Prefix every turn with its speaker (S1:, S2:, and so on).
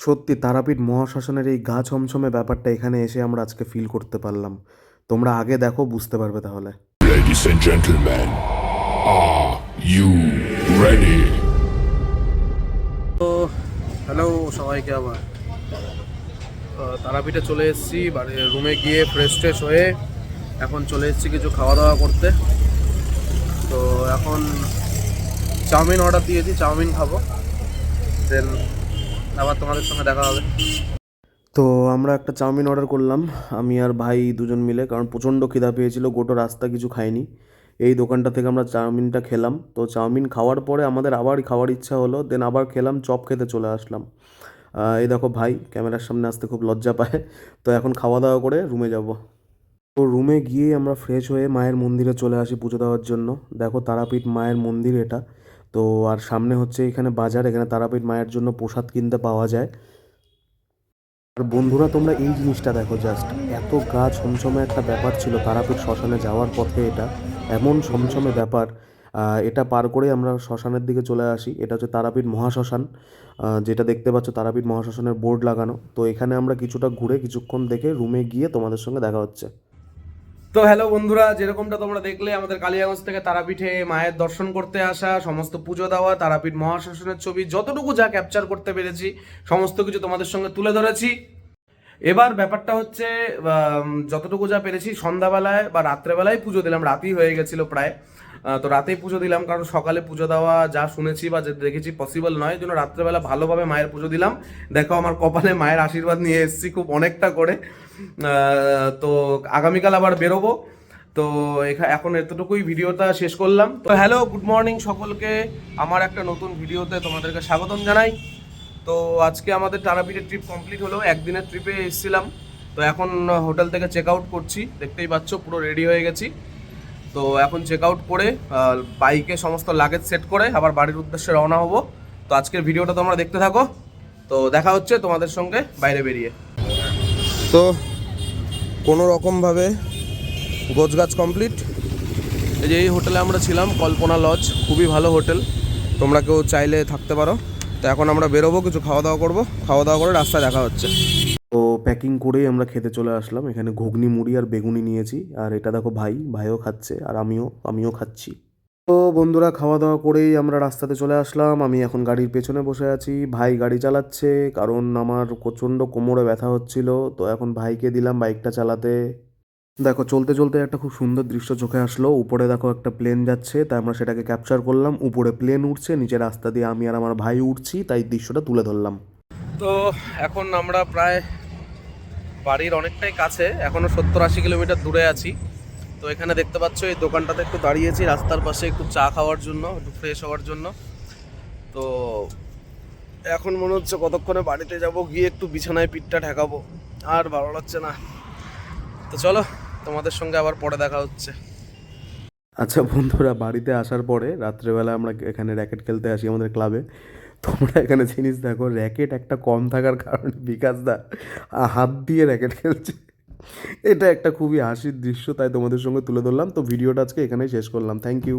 S1: সত্যি তারাপীঠ মহাশ্মশানের এই গা ছমছমে ব্যাপারটা এখানে এসে আমরা আজকে ফিল করতে পারলাম। তোমরা আগে দেখো বুঝতে পারবে তাহলে।
S2: Ladies and gentlemen, are you ready?
S3: তো হ্যালো সবাইকে আবার। তারাপীঠে চলে এসেছি রুমে গিয়ে ফ্রেশ ট্রেশ হয়ে এখন চলে এসেছি কিছু খাওয়া দাওয়া করতে। তো এখন চাউমিন অর্ডার দিয়েছি চাউমিন খাব। দেন আবার তোমাদের সঙ্গে দেখা হবে।
S1: তো আমরা একটা চাউমিন অর্ডার করলাম। আমি আর ভাই দুজন মিলে, কারণ প্রচণ্ড খিদা পেয়েছিল, গোটো রাস্তা কিছু খাইনি। এই দোকানটা থেকে আমরা চাউমিনটা খেলাম। তো চাউমিন খাওয়ার পরে আমাদের আবার খাওয়ার ইচ্ছা হলো দেন আবার খেলাম, চপ খেতে চলে আসলাম। এই দেখো ভাই, ক্যামেরার সামনে আসতে খুব লজ্জা পায়। তো এখন খাওয়া দাওয়া করে রুমে যাব। তো রুমে গিয়ে আমরা ফ্রেশ হয়ে মায়ের মন্দিরে চলে আসি পুজো দেওয়ার জন্য। দেখো তারাপীঠ মায়ের মন্দির এটা। তো আর সামনে হচ্ছে এখানে বাজার, এখানে তারাপীঠ মায়ের জন্য প্রসাদ কিনতে পাওয়া যায়। আর বন্ধুরা, তোমরা এই জিনিসটা দেখো জাস্ট এত গা ছমছমে একটা ব্যাপার ছিল তারাপীঠ শ্মশানে যাওয়ার পথে এটা, এমন ছমছমে ব্যাপার এটা পার করে আমরা শ্মশানের দিকে চলে আসি, এটা হচ্ছে তারাপীঠ মহাশ্মশান যেটা দেখতে পাচ্ছ তারাপীঠ মহাশ্মশানের বোর্ড লাগানো। তো এখানে আমরা কিছুটা ঘুরে কিছুক্ষণ দেখে রুমে গিয়ে তোমাদের সঙ্গে দেখা হচ্ছে।
S3: তো হ্যালো বন্ধুরা, যেরকমটা তোমরা দেখলে, আমাদের কালিয়াগঞ্জ থেকে তারাপীঠে মায়ের দর্শন করতে আসা, সমস্ত পুজো দেওয়া, তারাপীঠ মহাশাসনের ছবি, যতটুকু যা ক্যাপচার করতে পেরেছি, সমস্ত কিছু তোমাদের সঙ্গে তুলে ধরেছি। এবার ব্যাপারটা হচ্ছে যতটুকু যা পেরেছি, সন্ধ্যাবেলায় বা রাত্রেবেলায় পুজো দিলাম রাতি হয়ে গেছিল প্রায়। তো রাতেই পুজো দিলাম, কারণ সকালে পুজো দেওয়া যা শুনেছি বা দেখেছি পসিবল নয় জন্য রাত্রেবেলা ভালোভাবে মায়ের পুজো দিলাম। দেখো, আমার কপালে মায়ের আশীর্বাদ নিয়ে এসেছি খুব অনেকটা করে। তো আগামীকাল আবার বেরোবো। তো এখা- এখন এতটুকুই ভিডিওটা শেষ করলাম। তো হ্যালো, গুড মর্নিং সকলকে। আমার একটা নতুন ভিডিওতে তোমাদেরকে স্বাগতম জানাই। তো আজকে আমাদের তারাপীঠের ট্রিপ কমপ্লিট হলো, একদিনের ট্রিপে এসেছিলাম। তো এখন হোটেল থেকে চেক আউট করছি, দেখতেই পাচ্ছ, পুরো রেডি হয়ে গেছি। তো এখন চেক আউট করে বাইকে সমস্ত লাগেজ সেট করে আবার বাড়ির উদ্দেশ্যে রওনা হব। তো আজকের ভিডিওটা তোমরা দেখতে থাকো। তো দেখা হচ্ছে তোমাদের সঙ্গে বাইরে বেরিয়ে। তো কোনো রকমভাবে গোছগাছ কমপ্লিট এই যে এই হোটেলে আমরা ছিলাম কল্পনা লজ খুবই ভালো হোটেল। তোমরা কেউ চাইলে থাকতে পারো। তো এখন আমরা বেরোবো কিছু খাওয়া দাওয়া করব। খাওয়া দাওয়া করে রাস্তায় দেখা হচ্ছে।
S1: প্যাকিং করেই আমরা খেতে চলে আসলাম। এখানে ঘুগনি, মুড়ি আর বেগুনি নিয়েছি। আর এটা দেখো ভাই, ভাইও খাচ্ছে আর আমিও আমিও খাচ্ছি। তো বন্ধুরা খাওয়া দাওয়া করেই আমরা রাস্তাতে চলে আসলাম। আমি এখন গাড়ির পেছনে বসে আছি। ভাই গাড়ি চালাচ্ছে, কারণ আমার প্রচণ্ড কোমরে ব্যথা হচ্ছিল। তো এখন ভাইকে দিলাম বাইকটা চালাতে। দেখো, চলতে চলতে একটা খুব সুন্দর দৃশ্য চোখে আসলো। উপরে দেখো একটা প্লেন যাচ্ছে। তাই আমরা সেটাকে ক্যাপচার করলাম। উপরে প্লেন উঠছে, নিচে রাস্তা দিয়ে আমি আর আমার ভাই উঠছি। তাই দৃশ্যটা তুলে ধরলাম।
S3: তো এখন আমরা প্রায় বাড়ির অনেকটাই কাছে, এখনও সত্তর আশি কিলোমিটার দূরে আছি। তো এখানে দেখতে পাচ্ছ, এই দোকানটাতে একটু দাঁড়িয়েছি রাস্তার পাশে একটু চা খাওয়ার জন্য, একটু ফ্রেশ হওয়ার জন্য। তো এখন মনে হচ্ছে কতক্ষণে বাড়িতে যাব, গিয়ে একটু বিছানায় পিঠটা ঠেকাবো। আর ভালো লাগছে না। তো চলো, তোমাদের সঙ্গে আবার পরে দেখা হচ্ছে।
S1: আচ্ছা বন্ধুরা, বাড়িতে আসার পরে রাত্রেবেলা আমরা এখানে র্যাকেট খেলতে আসি আমাদের ক্লাবে। তোমরা এখানে জিনিস দেখো র্যাকেট একটা কম থাকার কারণে বিকাশ দা হাত দিয়ে র্যাকেট খেলছে। এটা একটা খুবই হাসির দৃশ্য, তাই তোমাদের সঙ্গে তুলে ধরলাম। তো ভিডিওটা আজকে এখানেই শেষ করলাম। Thank you